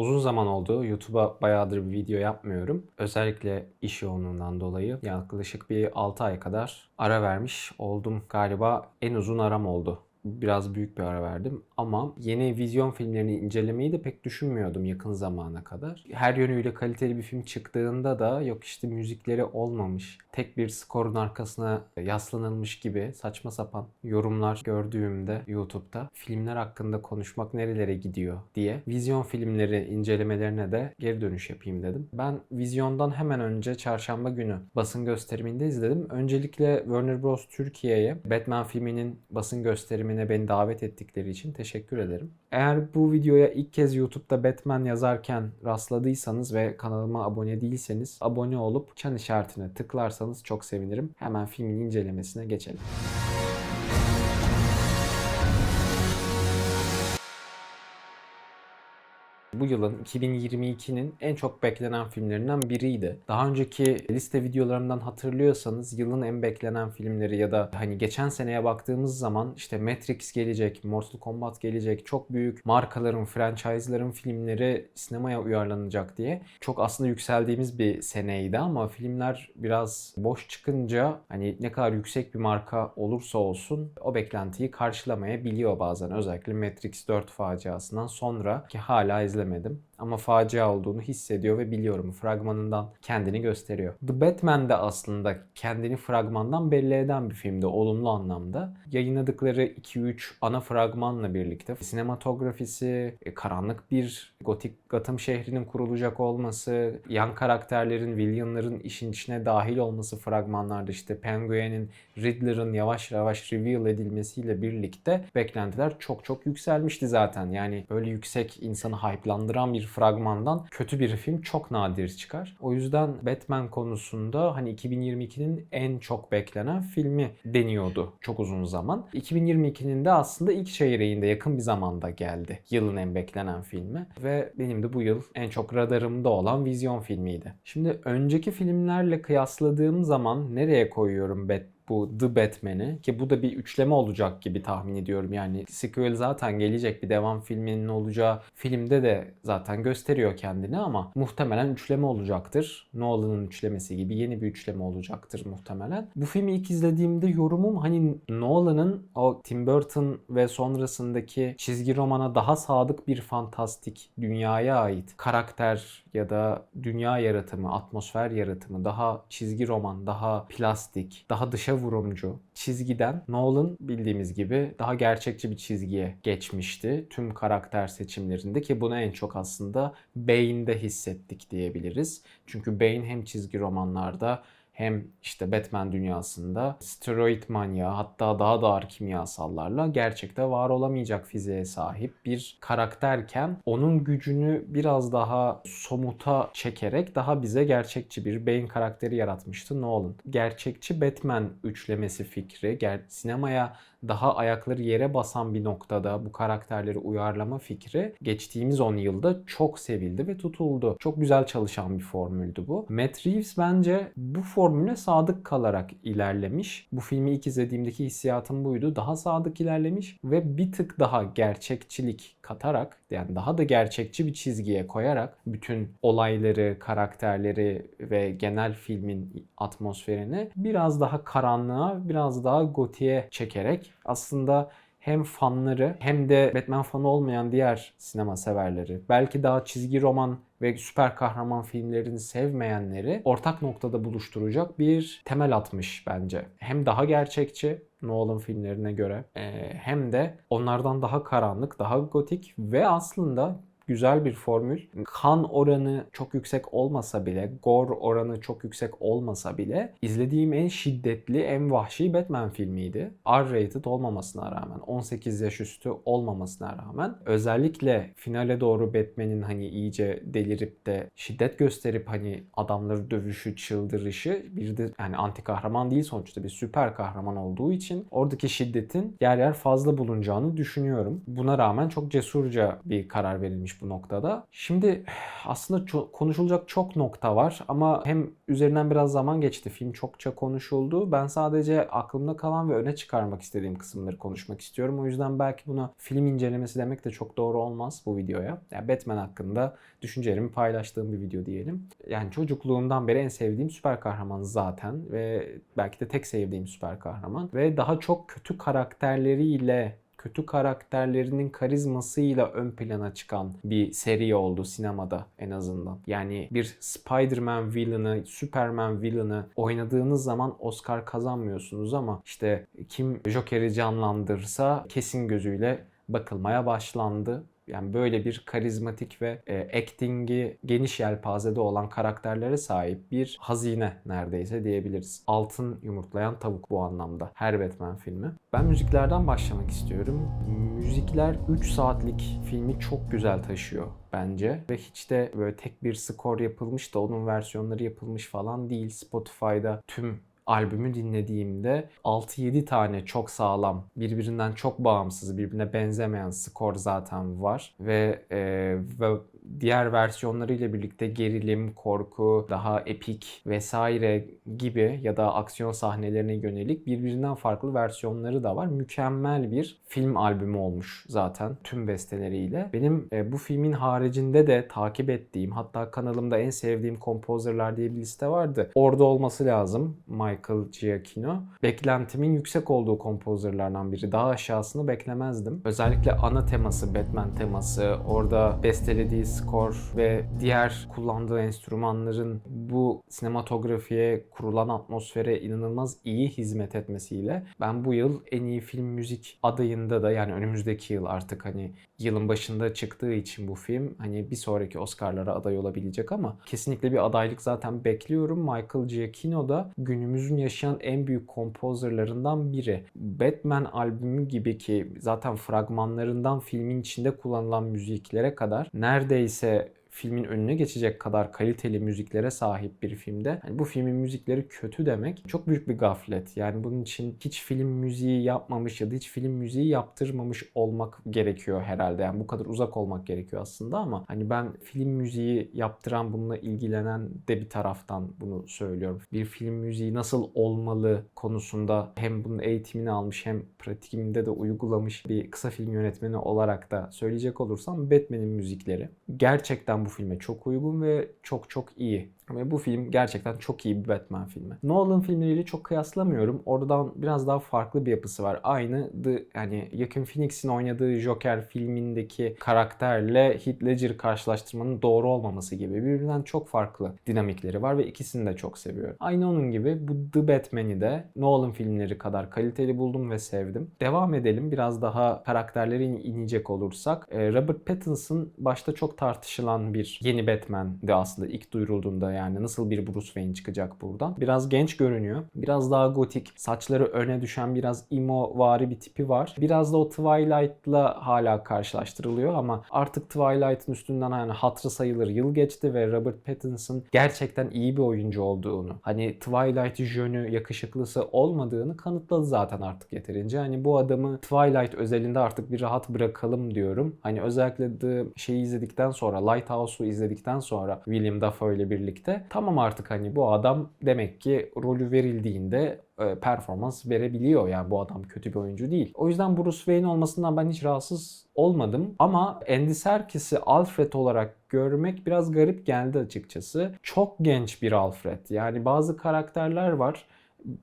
Uzun zaman oldu. YouTube'a bayağıdır bir video yapmıyorum. Özellikle iş yoğunluğundan dolayı yaklaşık bir 6 ay kadar ara vermiş oldum. Galiba en uzun aram oldu. Biraz büyük bir ara verdim ama yeni vizyon filmlerini incelemeyi de pek düşünmüyordum yakın zamana kadar. Her yönüyle kaliteli bir film çıktığında da yok işte müzikleri olmamış, tek bir skorun arkasına yaslanılmış gibi saçma sapan yorumlar gördüğümde YouTube'da filmler hakkında konuşmak nerelere gidiyor diye vizyon filmleri incelemelerine de geri dönüş yapayım dedim. Ben vizyondan hemen önce çarşamba günü basın gösteriminde izledim. Öncelikle Warner Bros. Türkiye'ye Batman filminin basın gösterimine beni davet ettikleri için teşekkür ederim. Eğer bu videoya ilk kez YouTube'da Batman yazarken rastladıysanız ve kanalıma abone değilseniz abone olup çan işaretine tıklarsanız çok sevinirim. Hemen filmin incelemesine geçelim. Bu yılın 2022'nin en çok beklenen filmlerinden biriydi. Daha önceki liste videolarımdan hatırlıyorsanız yılın en beklenen filmleri ya da hani geçen seneye baktığımız zaman işte Matrix gelecek, Mortal Kombat gelecek, çok büyük markaların, franchise'ların filmleri sinemaya uyarlanacak diye çok aslında yükseldiğimiz bir seneydi ama filmler biraz boş çıkınca hani ne kadar yüksek bir marka olursa olsun o beklentiyi karşılamayabiliyor bazen. Özellikle Matrix 4 faciasından sonra ki hala izlemedim ama facia olduğunu hissediyor ve biliyorum. Fragmanından kendini gösteriyor. The Batman de aslında kendini fragmandan belli eden bir filmdi olumlu anlamda. Yayınladıkları 2-3 ana fragmanla birlikte sinematografisi, e, karanlık bir gotik Gotham şehrinin kurulacak olması, yan karakterlerin, villainların işin içine dahil olması fragmanlarda işte Penguin'in, Riddler'ın yavaş yavaş reveal edilmesiyle birlikte beklentiler çok çok yükselmişti zaten. Yani böyle yüksek insanı hype'landıran bir fragmandan kötü bir film çok nadir çıkar. O yüzden Batman konusunda hani 2022'nin en çok beklenen filmi deniyordu çok uzun zaman. 2022'nin de aslında ilk çeyreğinde yakın bir zamanda geldi. Yılın en beklenen filmi ve benim de bu yıl en çok radarımda olan vizyon filmiydi. Şimdi önceki filmlerle kıyasladığım zaman nereye koyuyorum Batman? Bu The Batman'i ki bu da bir üçleme olacak gibi tahmin ediyorum. Yani sequel zaten gelecek bir devam filminin olacağı filmde de zaten gösteriyor kendini ama muhtemelen üçleme olacaktır. Nolan'ın üçlemesi gibi yeni bir üçleme olacaktır muhtemelen. Bu filmi ilk izlediğimde yorumum hani Nolan'ın o Tim Burton ve sonrasındaki çizgi romana daha sadık bir fantastik dünyaya ait karakter ya da dünya yaratımı, atmosfer yaratımı daha çizgi roman, daha plastik, daha dışa vurumcu çizgiden Nolan bildiğimiz gibi daha gerçekçi bir çizgiye geçmişti. Tüm karakter seçimlerinde ki bunu en çok aslında Bane'de hissettik diyebiliriz. Çünkü Bane hem çizgi romanlarda hem işte Batman dünyasında steroid manyağı hatta daha da ağır kimyasallarla gerçekte var olamayacak fiziğe sahip bir karakterken onun gücünü biraz daha somuta çekerek daha bize gerçekçi bir Bane karakteri yaratmıştı Nolan. Gerçekçi Batman üçlemesi fikri, sinemaya daha ayakları yere basan bir noktada bu karakterleri uyarlama fikri geçtiğimiz 10 yılda çok sevildi ve tutuldu. Çok güzel çalışan bir formüldü bu. Matt Reeves bence bu formüle sadık kalarak ilerlemiş. Bu filmi ilk izlediğimdeki hissiyatım buydu. Daha sadık ilerlemiş ve bir tık daha gerçekçilik katarak yani daha da gerçekçi bir çizgiye koyarak bütün olayları, karakterleri ve genel filmin atmosferini biraz daha karanlığa, biraz daha gotiğe çekerek aslında hem fanları hem de Batman fanı olmayan diğer sinema severleri, belki daha çizgi roman ve süper kahraman filmlerini sevmeyenleri ortak noktada buluşturacak bir temel atmış bence. Hem daha gerçekçi Nolan filmlerine göre hem de onlardan daha karanlık, daha gotik ve aslında güzel bir formül. Kan oranı çok yüksek olmasa bile, gore oranı çok yüksek olmasa bile izlediğim en şiddetli, en vahşi Batman filmiydi. R-rated olmamasına rağmen, 18 yaş üstü olmamasına rağmen özellikle finale doğru Batman'in hani iyice delirip de şiddet gösterip hani adamları dövüşü, çıldırışı bir de yani anti kahraman değil sonuçta bir süper kahraman olduğu için oradaki şiddetin yer yer fazla bulunacağını düşünüyorum. Buna rağmen çok cesurca bir karar verilmiş bu noktada. Şimdi aslında ço- konuşulacak çok nokta var ama hem üzerinden biraz zaman geçti. Film çokça konuşuldu. Ben sadece aklımda kalan ve öne çıkarmak istediğim kısımları konuşmak istiyorum. O yüzden belki buna film incelemesi demek de çok doğru olmaz bu videoya. Yani Batman hakkında düşüncelerimi paylaştığım bir video diyelim. Yani çocukluğumdan beri en sevdiğim süper kahraman zaten ve belki de tek sevdiğim süper kahraman ve daha çok kötü karakterleriyle kötü karakterlerinin karizmasıyla ön plana çıkan bir seri oldu sinemada en azından. Yani bir Spider-Man villain'ı, Superman villain'ı oynadığınız zaman Oscar kazanmıyorsunuz ama işte kim Joker'i canlandırsa kesin gözüyle bakılmaya başlandı. Yani böyle bir karizmatik ve e, acting'i geniş yelpazede olan karakterlere sahip bir hazine neredeyse diyebiliriz. Altın yumurtlayan tavuk bu anlamda. Her Batman filmi. Ben müziklerden başlamak istiyorum. Müzikler 3 saatlik filmi çok güzel taşıyor bence. Ve hiç de böyle tek bir skor yapılmış da onun versiyonları yapılmış falan değil. Spotify'da tüm albümü dinlediğimde 6-7 tane çok sağlam, birbirinden çok bağımsız, birbirine benzemeyen skor zaten var. Ve e, ve diğer versiyonlarıyla birlikte gerilim, korku, daha epik vesaire gibi ya da aksiyon sahnelerine yönelik birbirinden farklı versiyonları da var. Mükemmel bir film albümü olmuş zaten tüm besteleriyle. Benim e, bu filmin haricinde de takip ettiğim hatta kanalımda en sevdiğim kompozörler diye bir liste vardı. Orada olması lazım Michael Giacchino. Beklentimin yüksek olduğu kompozörlerden biri. Daha aşağısını beklemezdim. Özellikle ana teması, Batman teması, orada bestelediği skor ve diğer kullandığı enstrümanların bu sinematografiye kurulan atmosfere inanılmaz iyi hizmet etmesiyle ben bu yıl en iyi film müzik adayında da yani önümüzdeki yıl artık hani yılın başında çıktığı için bu film hani bir sonraki Oscar'lara aday olabilecek ama kesinlikle bir adaylık zaten bekliyorum. Michael Giacchino da günümüzün yaşayan en büyük kompozörlerinden biri. Batman albümü gibi ki zaten fragmanlarından filmin içinde kullanılan müziklere kadar neredeyse filmin önüne geçecek kadar kaliteli müziklere sahip bir filmde. Yani bu filmin müzikleri kötü demek çok büyük bir gaflet. Yani bunun için hiç film müziği yapmamış ya da hiç film müziği yaptırmamış olmak gerekiyor herhalde. Yani bu kadar uzak olmak gerekiyor aslında ama hani ben film müziği yaptıran bununla ilgilenen de bir taraftan bunu söylüyorum. Bir film müziği nasıl olmalı konusunda hem bunun eğitimini almış hem pratikimde de uygulamış bir kısa film yönetmeni olarak da söyleyecek olursam Batman'in müzikleri gerçekten bu filme çok uygun ve çok çok iyi. Ve bu film gerçekten çok iyi bir Batman filmi. Nolan filmleriyle çok kıyaslamıyorum. Oradan biraz daha farklı bir yapısı var. Aynı The, yani Joaquin Phoenix'in oynadığı Joker filmindeki karakterle Heath Ledger karşılaştırmanın doğru olmaması gibi birbirinden çok farklı dinamikleri var ve ikisini de çok seviyorum. Aynı onun gibi bu The Batman'i de Nolan filmleri kadar kaliteli buldum ve sevdim. Devam edelim. Biraz daha karakterlere inecek olursak. Robert Pattinson başta çok tartışılan bir yeni Batman'di aslında ilk duyurulduğunda yani nasıl bir Bruce Wayne çıkacak buradan. Biraz genç görünüyor. Biraz daha gotik. Saçları öne düşen biraz emo vari bir tipi var. Biraz da o Twilight'la hala karşılaştırılıyor ama artık Twilight'ın üstünden yani hatırı sayılır yıl geçti ve Robert Pattinson gerçekten iyi bir oyuncu olduğunu, hani Twilight jönü yakışıklısı olmadığını kanıtladı zaten artık yeterince. Hani bu adamı Twilight özelinde artık bir rahat bırakalım diyorum. Hani özellikle şeyi izledikten sonra, Lighthouse'u izledikten sonra William Dafoe ile birlikte tamam artık hani bu adam demek ki rolü verildiğinde e, performans verebiliyor. Yani bu adam kötü bir oyuncu değil. O yüzden Bruce Wayne olmasından ben hiç rahatsız olmadım. Ama Andy Serkis'i Alfred olarak görmek biraz garip geldi açıkçası. Çok genç bir Alfred. Yani bazı karakterler var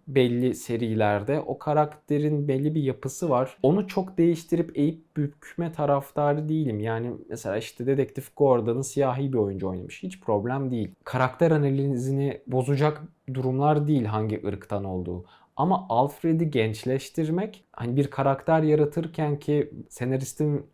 belli serilerde o karakterin belli bir yapısı var. Onu çok değiştirip eğip bükme taraftarı değilim. Yani mesela işte Dedektif Gordon'ın siyahi bir oyuncu oynamış. Hiç problem değil. Karakter analizini bozacak durumlar değil hangi ırktan olduğu. Ama Alfred'i gençleştirmek hani bir karakter yaratırken ki senaristin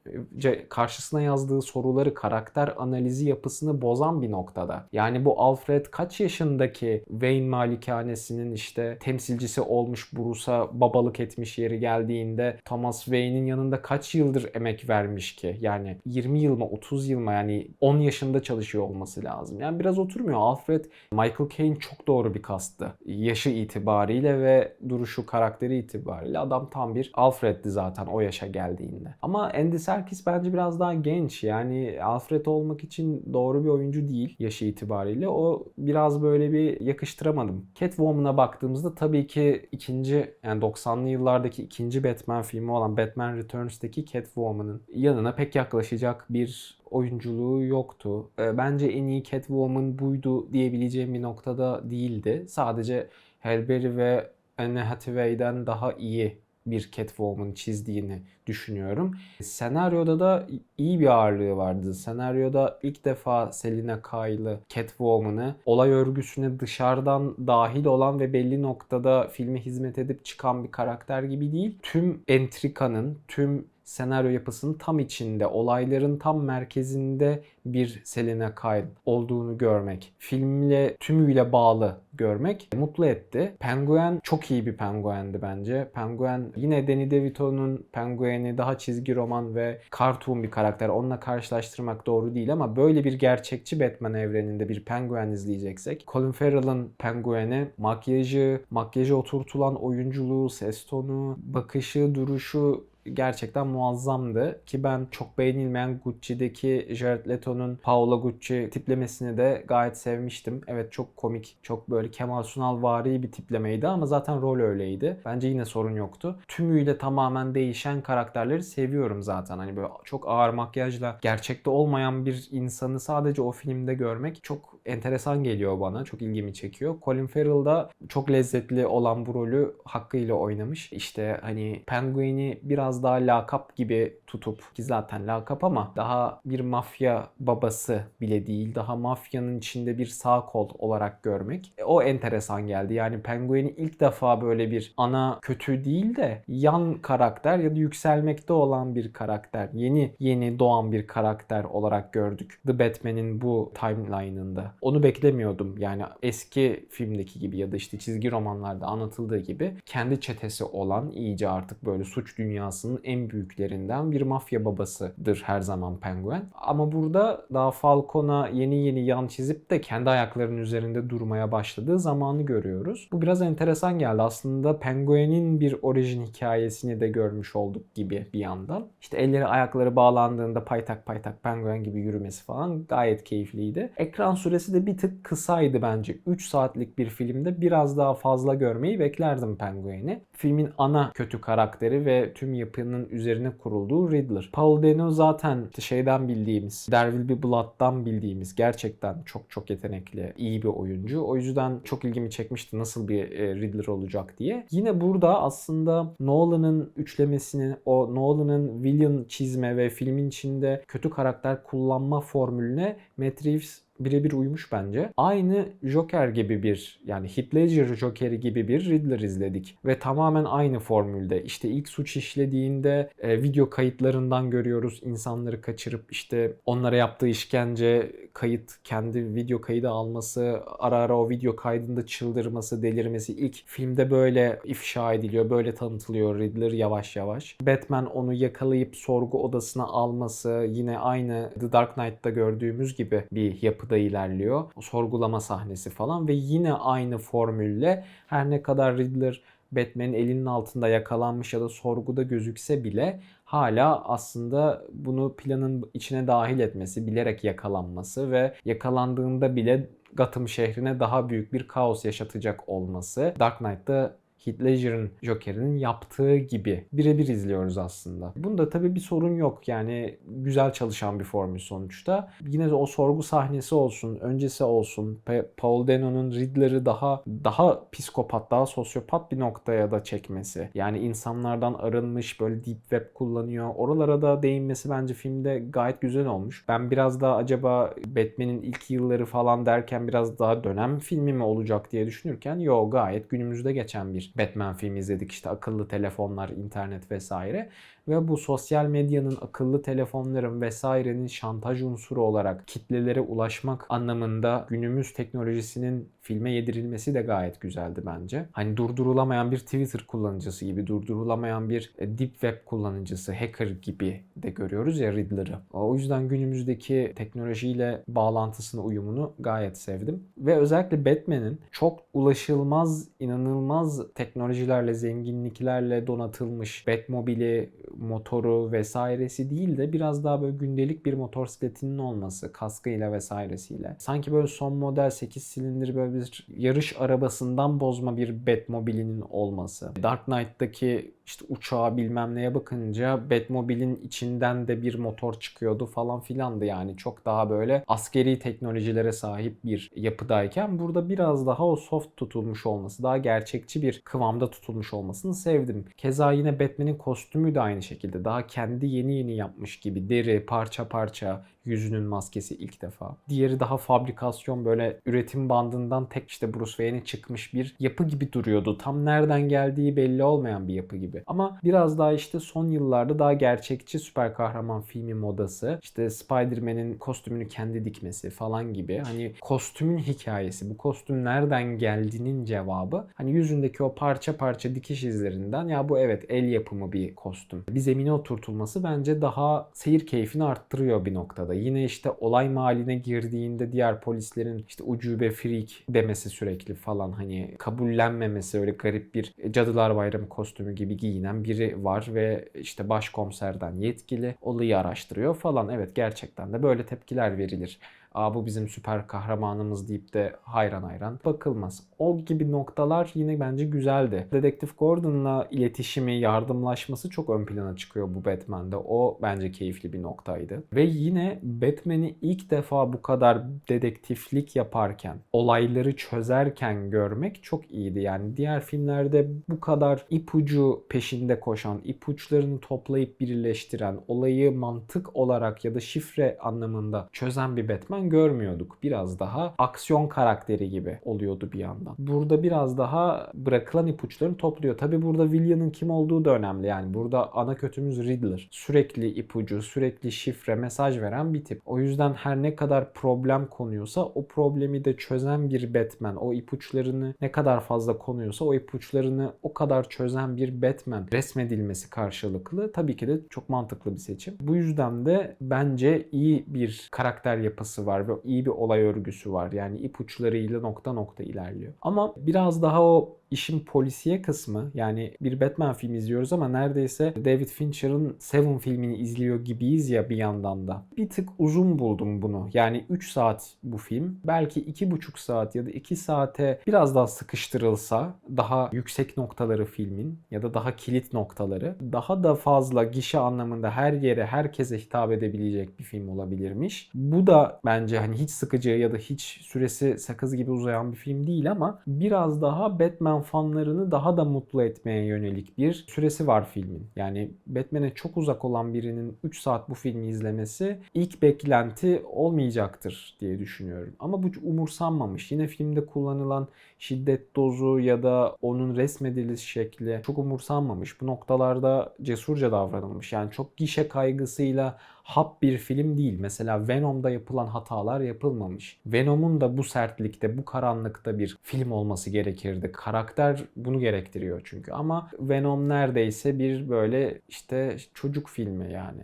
karşısına yazdığı soruları karakter analizi yapısını bozan bir noktada. Yani bu Alfred kaç yaşındaki Wayne malikanesinin işte temsilcisi olmuş Bruce'a babalık etmiş yeri geldiğinde Thomas Wayne'in yanında kaç yıldır emek vermiş ki? Yani 20 yıl mı 30 yıl mı yani 10 yaşında çalışıyor olması lazım. Yani biraz oturmuyor. Alfred Michael Caine çok doğru bir kastı. Yaşı itibariyle ve duruşu karakteri itibariyle adam tam bir Alfred'di zaten o yaşa geldiğinde. Ama Andy Serkis bence biraz daha genç. Yani Alfred olmak için doğru bir oyuncu değil yaşı itibariyle. O biraz böyle bir yakıştıramadım. Catwoman'a baktığımızda tabii ki ikinci yani 90'lı yıllardaki ikinci Batman filmi olan Batman Returns'teki Catwoman'ın yanına pek yaklaşacak bir oyunculuğu yoktu. Ee, bence en iyi Catwoman buydu diyebileceğim bir noktada değildi. Sadece Halle ve Anne Hathaway'den daha iyi bir Catwoman çizdiğini düşünüyorum. Senaryoda da iyi bir ağırlığı vardı. Senaryoda ilk defa Selina Kyle'ı Catwoman'ı olay örgüsüne dışarıdan dahil olan ve belli noktada filme hizmet edip çıkan bir karakter gibi değil. Tüm entrikanın, tüm senaryo yapısının tam içinde, olayların tam merkezinde bir Selena Kyle olduğunu görmek, filmle tümüyle bağlı görmek mutlu etti. Penguin çok iyi bir penguendi bence. Penguin yine Danny DeVito'nun Penguin'i daha çizgi roman ve cartoon bir karakter. Onunla karşılaştırmak doğru değil ama böyle bir gerçekçi Batman evreninde bir Penguin izleyeceksek Colin Farrell'ın Penguin'i makyajı, makyajı oturtulan oyunculuğu, ses tonu, bakışı, duruşu gerçekten muazzamdı. Ki ben çok beğenilmeyen Gucci'deki Jared Leto'nun Paola Gucci tiplemesini de gayet sevmiştim. Evet çok komik, çok böyle Kemal Sunal vari bir tiplemeydi ama zaten rol öyleydi. Bence yine sorun yoktu. Tümüyle tamamen değişen karakterleri seviyorum zaten. Hani böyle çok ağır makyajla gerçekte olmayan bir insanı sadece o filmde görmek çok enteresan geliyor bana. Çok ilgimi çekiyor. Colin Farrell da çok lezzetli olan bu rolü hakkıyla oynamış. İşte hani Penguin'i biraz daha lakap gibi tutup ki zaten lakap ama daha bir mafya babası bile değil. Daha mafyanın içinde bir sağ kol olarak görmek. E, o enteresan geldi. Yani Penguin'i ilk defa böyle bir ana kötü değil de yan karakter ya da yükselmekte olan bir karakter. Yeni yeni doğan bir karakter olarak gördük. The Batman'in bu timeline'ında. Onu beklemiyordum. Yani eski filmdeki gibi ya da işte çizgi romanlarda anlatıldığı gibi kendi çetesi olan iyice artık böyle suç dünyasının en büyüklerinden bir mafya babasıdır her zaman Penguin. Ama burada daha Falcon'a yeni yeni yan çizip de kendi ayaklarının üzerinde durmaya başladığı zamanı görüyoruz. Bu biraz enteresan geldi. Aslında Penguin'in bir orijin hikayesini de görmüş olduk gibi bir yandan. İşte elleri ayakları bağlandığında paytak paytak Penguin gibi yürümesi falan gayet keyifliydi. Ekran süresi de bir tık kısaydı bence. 3 saatlik bir filmde biraz daha fazla görmeyi beklerdim Penguin'i. Filmin ana kötü karakteri ve tüm yapının üzerine kurulduğu Riddler. Paul Dano zaten şeyden bildiğimiz, There Will Be Blood'dan bildiğimiz gerçekten çok çok yetenekli, iyi bir oyuncu. O yüzden çok ilgimi çekmişti nasıl bir e, Riddler olacak diye. Yine burada aslında Nolan'ın üçlemesini, o Nolan'ın villain çizme ve filmin içinde kötü karakter kullanma formülüne Matt Reeves birebir uymuş bence. Aynı Joker gibi bir yani Heath Ledger Joker'i gibi bir Riddler izledik. Ve tamamen aynı formülde. İşte ilk suç işlediğinde e, video kayıtlarından görüyoruz insanları kaçırıp işte onlara yaptığı işkence kayıt kendi video kaydı alması ara ara o video kaydında çıldırması delirmesi ilk filmde böyle ifşa ediliyor böyle tanıtılıyor Riddler yavaş yavaş. Batman onu yakalayıp sorgu odasına alması yine aynı The Dark Knight'ta gördüğümüz gibi bir yapıda ilerliyor. O sorgulama sahnesi falan ve yine aynı formülle her ne kadar Riddler Batman'in elinin altında yakalanmış ya da sorguda gözükse bile hala aslında bunu planın içine dahil etmesi, bilerek yakalanması ve yakalandığında bile Gotham şehrine daha büyük bir kaos yaşatacak olması. Dark Knight'ta Heath Ledger'ın Joker'in yaptığı gibi birebir izliyoruz aslında. Bunda tabii bir sorun yok. Yani güzel çalışan bir formül sonuçta. Yine de o sorgu sahnesi olsun, öncesi olsun. Paul Dano'nun Riddler'ı daha daha psikopat, daha sosyopat bir noktaya da çekmesi. Yani insanlardan arınmış böyle deep web kullanıyor. Oralara da değinmesi bence filmde gayet güzel olmuş. Ben biraz daha acaba Batman'in ilk yılları falan derken biraz daha dönem filmi mi olacak diye düşünürken yo gayet günümüzde geçen bir Batman filmi izledik işte akıllı telefonlar, internet vesaire. Ve bu sosyal medyanın, akıllı telefonların vesairenin şantaj unsuru olarak kitlelere ulaşmak anlamında günümüz teknolojisinin filme yedirilmesi de gayet güzeldi bence. Hani durdurulamayan bir Twitter kullanıcısı gibi, durdurulamayan bir e, deep web kullanıcısı, hacker gibi de görüyoruz ya Riddler'ı. O yüzden günümüzdeki teknolojiyle bağlantısını, uyumunu gayet sevdim. Ve özellikle Batman'in çok ulaşılmaz, inanılmaz teknolojilerle, zenginliklerle donatılmış Batmobili, motoru vesairesi değil de biraz daha böyle gündelik bir motosikletinin olması, kaskıyla vesairesiyle. Sanki böyle son model 8 silindir böyle bir yarış arabasından bozma bir Batmobile'nin olması. Dark Knight'taki işte uçağa bilmem neye bakınca Batmobile'in içinden de bir motor çıkıyordu falan filandı yani. Çok daha böyle askeri teknolojilere sahip bir yapıdayken burada biraz daha o soft tutulmuş olması, daha gerçekçi bir kıvamda tutulmuş olmasını sevdim. Keza yine Batman'in kostümü de aynı şekilde. Daha kendi yeni yeni yapmış gibi deri parça parça yüzünün maskesi ilk defa. Diğeri daha fabrikasyon böyle üretim bandından tek işte Bruce Wayne'e çıkmış bir yapı gibi duruyordu. Tam nereden geldiği belli olmayan bir yapı gibi. Ama biraz daha işte son yıllarda daha gerçekçi süper kahraman filmi modası. İşte Spider-Man'in kostümünü kendi dikmesi falan gibi. Hani kostümün hikayesi, bu kostüm nereden geldiğinin cevabı. Hani yüzündeki o parça parça dikiş izlerinden ya bu evet el yapımı bir kostüm. Bir zemine oturtulması bence daha seyir keyfini arttırıyor bir noktada. Yine işte olay mahalline girdiğinde diğer polislerin işte ucube freak demesi sürekli falan hani kabullenmemesi öyle garip bir Cadılar Bayramı kostümü gibi giyinen biri var ve işte başkomiserden yetkili olayı araştırıyor falan. Evet gerçekten de böyle tepkiler verilir. Aa bu bizim süper kahramanımız deyip de hayran hayran bakılmaz. O gibi noktalar yine bence güzeldi. Dedektif Gordon'la iletişimi, yardımlaşması çok ön plana çıkıyor bu Batman'de. O bence keyifli bir noktaydı. Ve yine Batman'i ilk defa bu kadar dedektiflik yaparken, olayları çözerken görmek çok iyiydi. Yani diğer filmlerde bu kadar ipucu peşinde koşan, ipuçlarını toplayıp birleştiren, olayı mantık olarak ya da şifre anlamında çözen bir Batman görmüyorduk. Biraz daha aksiyon karakteri gibi oluyordu bir yandan. Burada biraz daha bırakılan ipuçlarını topluyor. Tabi burada Villain'ın kim olduğu da önemli. Yani burada ana kötümüz Riddler. Sürekli ipucu, sürekli şifre, mesaj veren bir tip. O yüzden her ne kadar problem konuyorsa o problemi de çözen bir Batman. O ipuçlarını ne kadar fazla konuyorsa o ipuçlarını o kadar çözen bir Batman resmedilmesi karşılıklı tabii ki de çok mantıklı bir seçim. Bu yüzden de bence iyi bir karakter yapısı var ve iyi bir olay örgüsü var. Yani ipuçlarıyla nokta nokta ilerliyor. Ama biraz daha o işin polisiye kısmı yani bir Batman filmi izliyoruz ama neredeyse David Fincher'ın Seven filmini izliyor gibiyiz ya bir yandan da. Bir tık uzun buldum bunu. Yani 3 saat bu film. Belki 2,5 saat ya da 2 saate biraz daha sıkıştırılsa daha yüksek noktaları filmin ya da daha kilit noktaları daha da fazla gişe anlamında her yere herkese hitap edebilecek bir film olabilirmiş. Bu da bence hani hiç sıkıcı ya da hiç süresi sakız gibi uzayan bir film değil ama biraz daha Batman fanlarını daha da mutlu etmeye yönelik bir süresi var filmin. Yani Batman'e çok uzak olan birinin 3 saat bu filmi izlemesi ilk beklenti olmayacaktır diye düşünüyorum. Ama bu umursanmamış. Yine filmde kullanılan şiddet dozu ya da onun resmediliş şekli çok umursanmamış. Bu noktalarda cesurca davranılmış. Yani çok gişe kaygısıyla hap bir film değil. Mesela Venom'da yapılan hatalar yapılmamış. Venom'un da bu sertlikte, bu karanlıkta bir film olması gerekirdi. Karakter bunu gerektiriyor çünkü. Ama Venom neredeyse bir böyle işte çocuk filmi yani.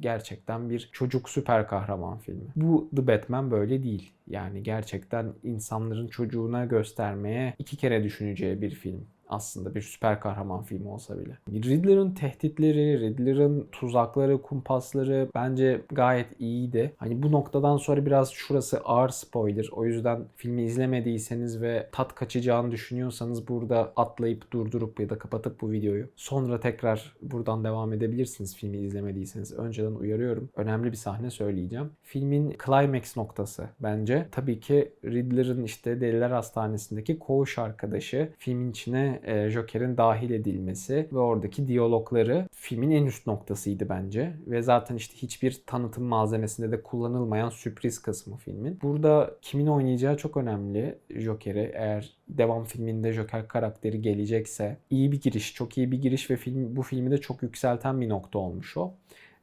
Gerçekten bir çocuk süper kahraman filmi. Bu The Batman böyle değil. Yani gerçekten insanların çocuğuna göstermeye iki kere düşüneceği bir film aslında bir süper kahraman filmi olsa bile. Riddler'ın tehditleri, Riddler'ın tuzakları, kumpasları bence gayet iyiydi. Hani bu noktadan sonra biraz şurası ağır spoiler. O yüzden filmi izlemediyseniz ve tat kaçacağını düşünüyorsanız burada atlayıp durdurup ya da kapatıp bu videoyu sonra tekrar buradan devam edebilirsiniz filmi izlemediyseniz. Önceden uyarıyorum. Önemli bir sahne söyleyeceğim. Filmin climax noktası bence tabii ki Riddler'ın işte Deliler Hastanesi'ndeki koğuş arkadaşı filmin içine e, Joker'in dahil edilmesi ve oradaki diyalogları filmin en üst noktasıydı bence. Ve zaten işte hiçbir tanıtım malzemesinde de kullanılmayan sürpriz kısmı filmin. Burada kimin oynayacağı çok önemli Joker'i. Eğer devam filminde Joker karakteri gelecekse iyi bir giriş, çok iyi bir giriş ve film bu filmi de çok yükselten bir nokta olmuş o.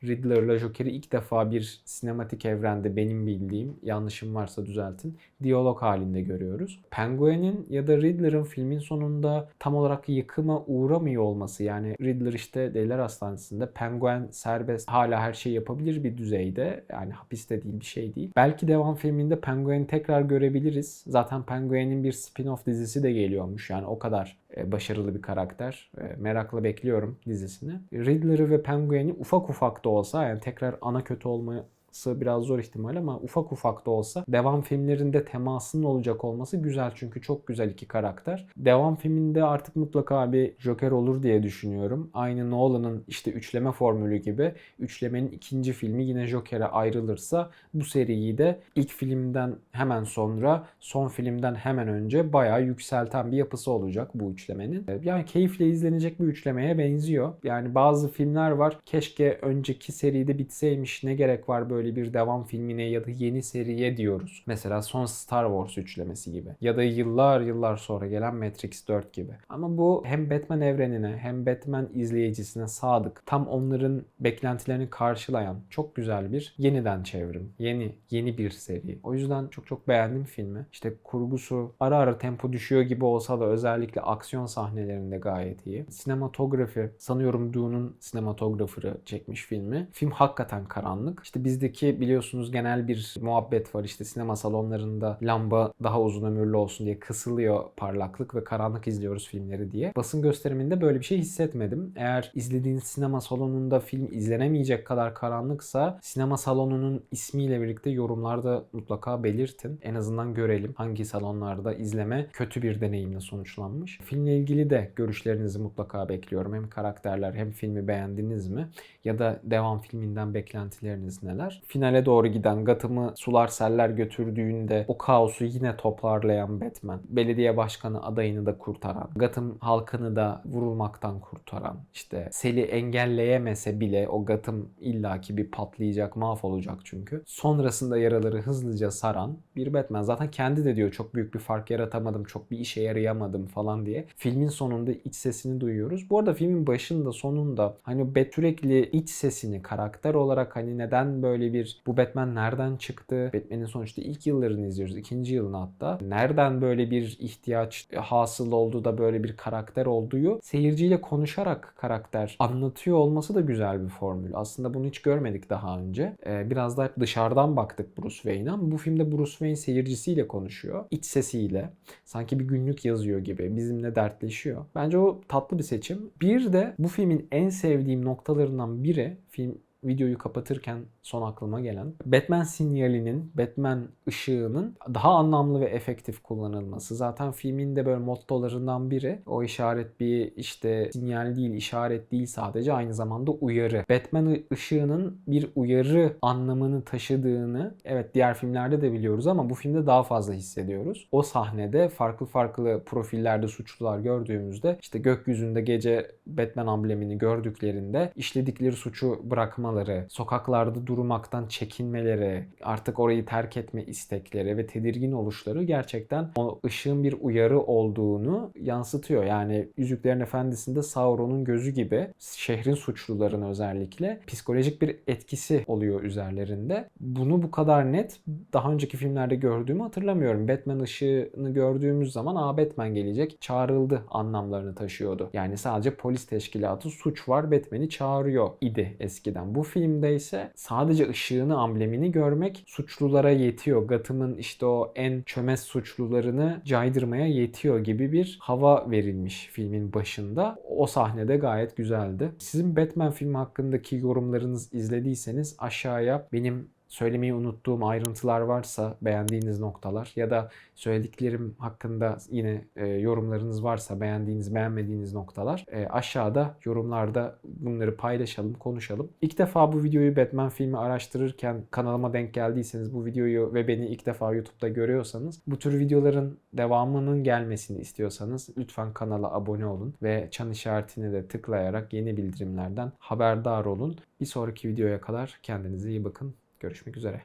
Riddler'la Joker'i ilk defa bir sinematik evrende benim bildiğim, yanlışım varsa düzeltin, diyalog halinde görüyoruz. Penguin'in ya da Riddler'ın filmin sonunda tam olarak yıkıma uğramıyor olması yani Riddler işte Deliler Hastanesi'nde Penguin serbest hala her şeyi yapabilir bir düzeyde yani hapiste değil bir şey değil. Belki devam filminde Penguin'i tekrar görebiliriz. Zaten Penguin'in bir spin-off dizisi de geliyormuş yani o kadar e, başarılı bir karakter. E, merakla bekliyorum dizisini. Riddler'ı ve Penguin'i ufak ufak da olsa yani tekrar ana kötü olma biraz zor ihtimal ama ufak ufak da olsa devam filmlerinde temasının olacak olması güzel çünkü çok güzel iki karakter. Devam filminde artık mutlaka bir Joker olur diye düşünüyorum. Aynı Nolan'ın işte üçleme formülü gibi üçlemenin ikinci filmi yine Joker'e ayrılırsa bu seriyi de ilk filmden hemen sonra son filmden hemen önce bayağı yükselten bir yapısı olacak bu üçlemenin. Yani keyifle izlenecek bir üçlemeye benziyor. Yani bazı filmler var keşke önceki seride bitseymiş ne gerek var böyle böyle bir devam filmine ya da yeni seriye diyoruz. Mesela son Star Wars üçlemesi gibi. Ya da yıllar yıllar sonra gelen Matrix 4 gibi. Ama bu hem Batman evrenine hem Batman izleyicisine sadık, tam onların beklentilerini karşılayan çok güzel bir yeniden çevrim. Yeni, yeni bir seri. O yüzden çok çok beğendim filmi. İşte kurgusu ara ara tempo düşüyor gibi olsa da özellikle aksiyon sahnelerinde gayet iyi. Sinematografi, sanıyorum Dune'un sinematografırı çekmiş filmi. Film hakikaten karanlık. İşte bizdeki Türkiye'deki biliyorsunuz genel bir muhabbet var işte sinema salonlarında lamba daha uzun ömürlü olsun diye kısılıyor parlaklık ve karanlık izliyoruz filmleri diye. Basın gösteriminde böyle bir şey hissetmedim. Eğer izlediğiniz sinema salonunda film izlenemeyecek kadar karanlıksa sinema salonunun ismiyle birlikte yorumlarda mutlaka belirtin. En azından görelim hangi salonlarda izleme kötü bir deneyimle sonuçlanmış. Filmle ilgili de görüşlerinizi mutlaka bekliyorum. Hem karakterler hem filmi beğendiniz mi? Ya da devam filminden beklentileriniz neler? Finale doğru giden Gotham'ı sular seller götürdüğünde o kaosu yine toparlayan Batman. Belediye başkanı adayını da kurtaran. Gotham halkını da vurulmaktan kurtaran. İşte Sel'i engelleyemese bile o Gotham illaki bir patlayacak, mahvolacak çünkü. Sonrasında yaraları hızlıca saran bir Batman. Zaten kendi de diyor çok büyük bir fark yaratamadım, çok bir işe yarayamadım falan diye. Filmin sonunda iç sesini duyuyoruz. Bu arada filmin başında sonunda hani Bat sürekli iç sesini karakter olarak hani neden böyle bir bu Batman nereden çıktı? Batman'in sonuçta ilk yıllarını izliyoruz. ikinci yılını hatta. Nereden böyle bir ihtiyaç hasıl oldu da böyle bir karakter olduğu seyirciyle konuşarak karakter anlatıyor olması da güzel bir formül. Aslında bunu hiç görmedik daha önce. Ee, biraz da dışarıdan baktık Bruce Wayne'e ama bu filmde Bruce Wayne seyircisiyle konuşuyor. İç sesiyle. Sanki bir günlük yazıyor gibi. Bizimle dertleşiyor. Bence o tatlı bir seçim. Bir de bu filmin en sevdiğim noktalarından biri film videoyu kapatırken son aklıma gelen Batman sinyalinin, Batman ışığının daha anlamlı ve efektif kullanılması. Zaten filmin de böyle mottolarından biri. O işaret bir işte sinyal değil, işaret değil sadece aynı zamanda uyarı. Batman ışığının bir uyarı anlamını taşıdığını evet diğer filmlerde de biliyoruz ama bu filmde daha fazla hissediyoruz. O sahnede farklı farklı profillerde suçlular gördüğümüzde işte gökyüzünde gece Batman amblemini gördüklerinde işledikleri suçu bırakmaları, sokaklarda durmaktan çekinmeleri, artık orayı terk etme istekleri ve tedirgin oluşları gerçekten o ışığın bir uyarı olduğunu yansıtıyor. Yani Yüzüklerin Efendisi'nde Sauron'un gözü gibi şehrin suçlularına özellikle psikolojik bir etkisi oluyor üzerlerinde. Bunu bu kadar net daha önceki filmlerde gördüğümü hatırlamıyorum. Batman ışığını gördüğümüz zaman aa Batman gelecek çağrıldı anlamlarını taşıyordu. Yani sadece polis teşkilatı suç var Batman'i çağırıyor idi eskiden. Bu filmde ise sadece ışığını, amblemini görmek suçlulara yetiyor. Gotham'ın işte o en çömez suçlularını caydırmaya yetiyor gibi bir hava verilmiş filmin başında. O sahnede gayet güzeldi. Sizin Batman filmi hakkındaki yorumlarınız izlediyseniz aşağıya benim söylemeyi unuttuğum ayrıntılar varsa beğendiğiniz noktalar ya da söylediklerim hakkında yine e, yorumlarınız varsa beğendiğiniz beğenmediğiniz noktalar e, aşağıda yorumlarda bunları paylaşalım konuşalım. İlk defa bu videoyu Batman filmi araştırırken kanalıma denk geldiyseniz bu videoyu ve beni ilk defa YouTube'da görüyorsanız bu tür videoların devamının gelmesini istiyorsanız lütfen kanala abone olun ve çan işaretini de tıklayarak yeni bildirimlerden haberdar olun. Bir sonraki videoya kadar kendinize iyi bakın. Görüşmek üzere.